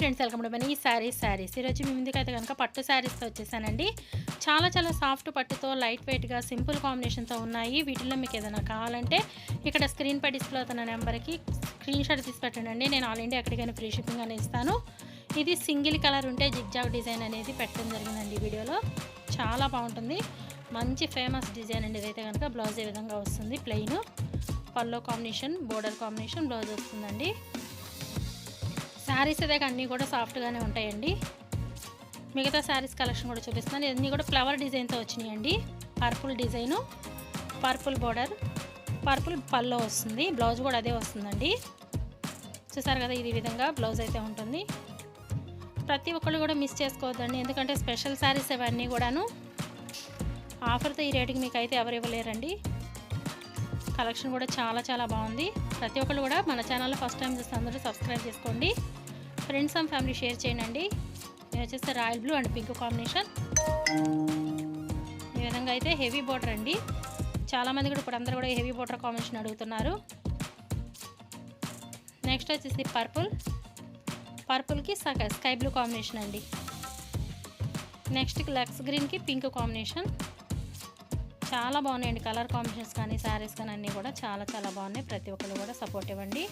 Welcome to Mani sarees sarees ఈరోజు మీ ముందుకు అయితే కనుక పట్టు శారీస్తో వచ్చేసానండి. చాలా చాలా సాఫ్ట్ పట్టుతో లైట్ వెయిట్గా సింపుల్ కాంబినేషన్తో ఉన్నాయి. వీటిలో మీకు ఏదైనా కావాలంటే ఇక్కడ స్క్రీన్ పై డిస్ప్లే అవుతున్న నెంబర్కి స్క్రీన్ షాట్ తీసి పెట్టండి. నేను ఆల్ ఇండియా ఎక్కడికైనా ఫ్రీ షిప్పింగ్ అని ఇస్తాను. ఇది సింగిల్ కలర్ ఉంటే జిగ్జాగ్ డిజైన్ అనేది పెట్టడం జరిగిందండి వీడియోలో. చాలా బాగుంటుంది. మంచి ఫేమస్ డిజైన్ అండి. ఇదైతే కనుక బ్లౌజ్ ఏ విధంగా వస్తుంది. Plain pallu combination border combination blouse వస్తుందండి. శారీస్ దగ్గర అన్నీ కూడా సాఫ్ట్గానే ఉంటాయండి. మిగతా శారీస్ కలెక్షన్ కూడా చూపిస్తున్నాను. ఇవన్నీ కూడా ఫ్లవర్ డిజైన్తో వచ్చినాయండి. Purple design purple border purple pallu వస్తుంది. బ్లౌజ్ కూడా అదే వస్తుందండి. చూసారు కదా ఇది విధంగా బ్లౌజ్ అయితే ఉంటుంది. ప్రతి ఒక్కళ్ళు కూడా మిస్ చేసుకోవద్దండి. ఎందుకంటే స్పెషల్ శారీస్ అవన్నీ కూడాను ఆఫర్తో ఈ రేటుకి మీకు అయితే ఎవరు ఇవ్వలేరండి. కలెక్షన్ కూడా చాలా చాలా బాగుంది. ప్రతి ఒక్కళ్ళు కూడా మన ఛానల్లో ఫస్ట్ టైం చూస్తే అందరూ సబ్స్క్రైబ్ చేసుకోండి. ఫ్రెండ్స్ అండ్ ఫ్యామిలీ షేర్ చేయండి. నేను వచ్చేస్తే royal blue and pink combination. ఈ విధంగా అయితే హెవీ బోర్డర్ అండి. చాలామంది కూడా ఇప్పుడు అందరూ కూడా హెవీ బోర్డర్ కాంబినేషన్ అడుగుతున్నారు. నెక్స్ట్ వచ్చేసి పర్పుల్. పర్పుల్కి స్కై బ్లూ కాంబినేషన్ అండి. నెక్స్ట్ లక్స్ గ్రీన్కి పింక్ కాంబినేషన్. చాలా బాగున్నాయండి కలర్ కాంబినేషన్స్ కానీ శారీస్ కానీ అన్నీ కూడా చాలా చాలా బాగున్నాయి. ప్రతి ఒక్కరు కూడా సపోర్ట్ ఇవ్వండి.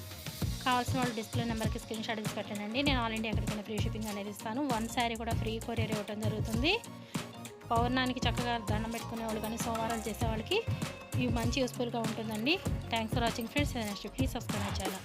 కావాల్సిన వాళ్ళు డిస్ప్లే నెంబర్కి స్క్రీన్ షాట్ తీసి పెట్టండి. నేను ఆల్ ఇండియా ఎక్కడికైనా ఫ్రీ షిప్పింగ్ అనేది ఇస్తాను. వన్ శారీ కూడా ఫ్రీ కొరియర్ ఇవ్వడం జరుగుతుంది. పౌర్ణానికి చక్కగా దండం పెట్టుకునే వాళ్ళు కానీ సోమవారాలు చేసే వాళ్ళకి ఇవి మంచి యూస్ఫుల్గా ఉంటుందండి. Thanks for watching friends next please subscribe చేయాలి